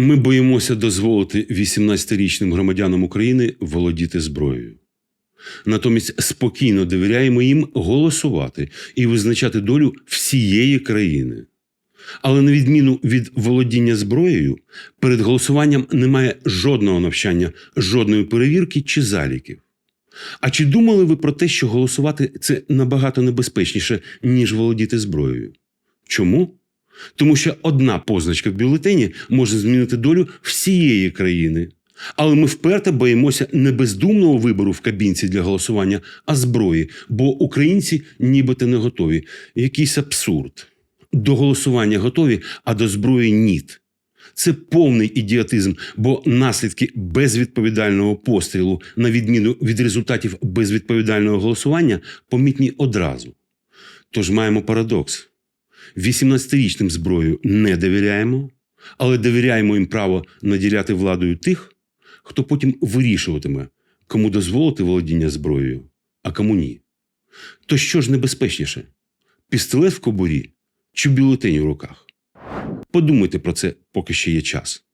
Ми боїмося дозволити 18-річним громадянам України володіти зброєю. Натомість спокійно довіряємо їм голосувати і визначати долю всієї країни. Але на відміну від володіння зброєю, перед голосуванням немає жодного навчання, жодної перевірки чи заліків. А чи думали ви про те, що голосувати це набагато небезпечніше, ніж володіти зброєю? Чому? Тому що одна позначка в бюлетені може змінити долю всієї країни. Але ми вперто боїмося не бездумного вибору в кабінці для голосування, а зброї, бо українці нібито не готові. Якийсь абсурд. До голосування готові, а до зброї ніт. Це повний ідіотизм, бо наслідки безвідповідального пострілу, на відміну від результатів безвідповідального голосування, помітні одразу. Тож маємо парадокс. 18-річним зброю не довіряємо, але довіряємо їм право наділяти владою тих, хто потім вирішуватиме, кому дозволити володіння зброєю, а кому ні. То що ж небезпечніше? Пістолет в кобурі чи бюлетень у руках? Подумайте про це, поки ще є час.